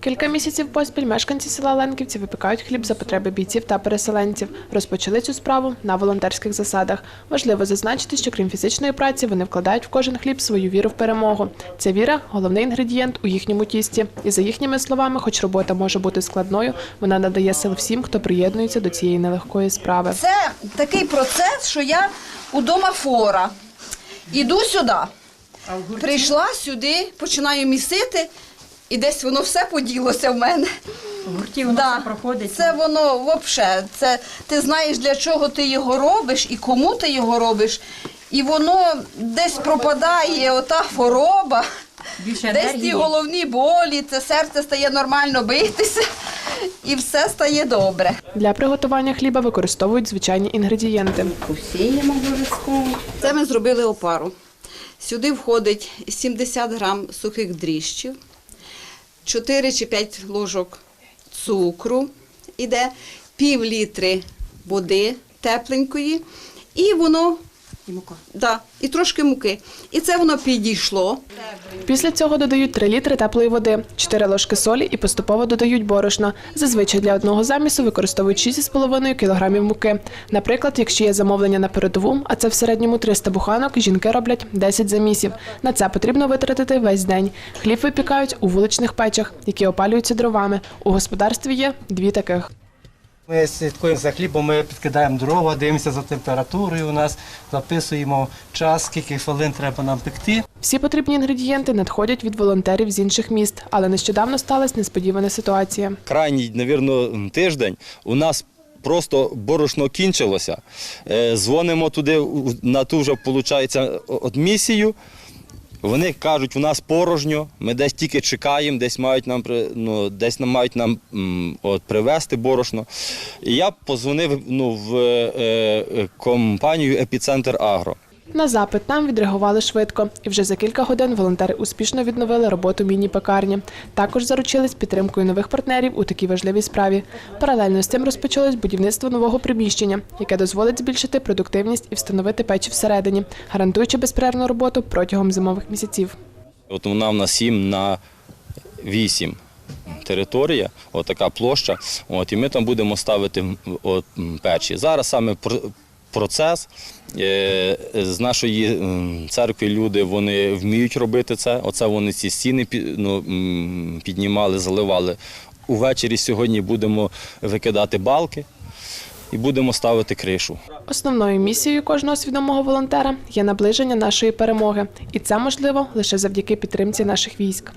Кілька місяців поспіль мешканці села Ленківці випікають хліб за потреби бійців та переселенців. Розпочали цю справу на волонтерських засадах. Важливо зазначити, що крім фізичної праці, вони вкладають в кожен хліб свою віру в перемогу. Ця віра головний інгредієнт у їхньому тісті. І за їхніми словами, хоч робота може бути складною, вона надає сил всім, хто приєднується до цієї нелегкої справи. Це такий процес, що я удома фора. Іду сюди. Прийшла сюди, починаю місити, і десь воно все поділося в мене. гурті воно Да. все проходить. Це воно взагалі. Це ти знаєш, для чого ти його робиш і кому ти його робиш. І воно десь пропадає ота хвороба, Більше десь ті головні болі, це серце стає нормально битися, і все стає добре. Для приготування хліба використовують звичайні інгредієнти. Посіємо обов'язково. Це ми зробили опару. Сюди входить 70 грам сухих дріжджів, 4 чи 5 ложок цукру, іде пів літри води тепленької, і воно І мука. да, і трошки муки. І це воно підійшло. Після цього додають 3 літри теплої води, 4 ложки солі і поступово додають борошно. Зазвичай для одного замісу використовують 6,5 кг муки. Наприклад, якщо є замовлення на передову, а це в середньому 300 буханок, жінки роблять 10 замісів. На це потрібно витратити весь день. Хліб випікають у вуличних печах, які опалюються дровами. У господарстві є дві таких. Ми слідкуємо за хлібом, ми підкидаємо дрова, дивимося за температурою у нас, записуємо час, скільки хвилин треба нам пекти. Всі потрібні інгредієнти надходять від волонтерів з інших міст, але нещодавно сталася несподівана ситуація. крайній, навірно, тиждень у нас просто борошно кінчилося. Е, Дзвонимо туди на ту вже, виходить, от місію. Вони кажуть, у нас порожньо, ми десь тільки чекаємо, десь мають нам ну, десь нам мають нам от, привезти борошно. І я позвонив ну, в е, е, компанію Епіцентр Агро. На запит нам відреагували швидко, і вже за кілька годин волонтери успішно відновили роботу міні-пекарні. Також заручились підтримкою нових партнерів у такій важливій справі. Паралельно з цим розпочалось будівництво нового приміщення, яке дозволить збільшити продуктивність і встановити печі всередині, гарантуючи безперервну роботу протягом зимових місяців. От вона в нас 7 на 8 територія, от площа. От, і ми там будемо ставити от, печі. Зараз саме процес. е, З нашої церкви люди вони вміють робити це. Оце вони ці стіни ну, піднімали, заливали. Увечері сьогодні будемо викидати балки і будемо ставити кришу. Основною місією кожного свідомого волонтера є наближення нашої перемоги, і це можливо лише завдяки підтримці наших військ.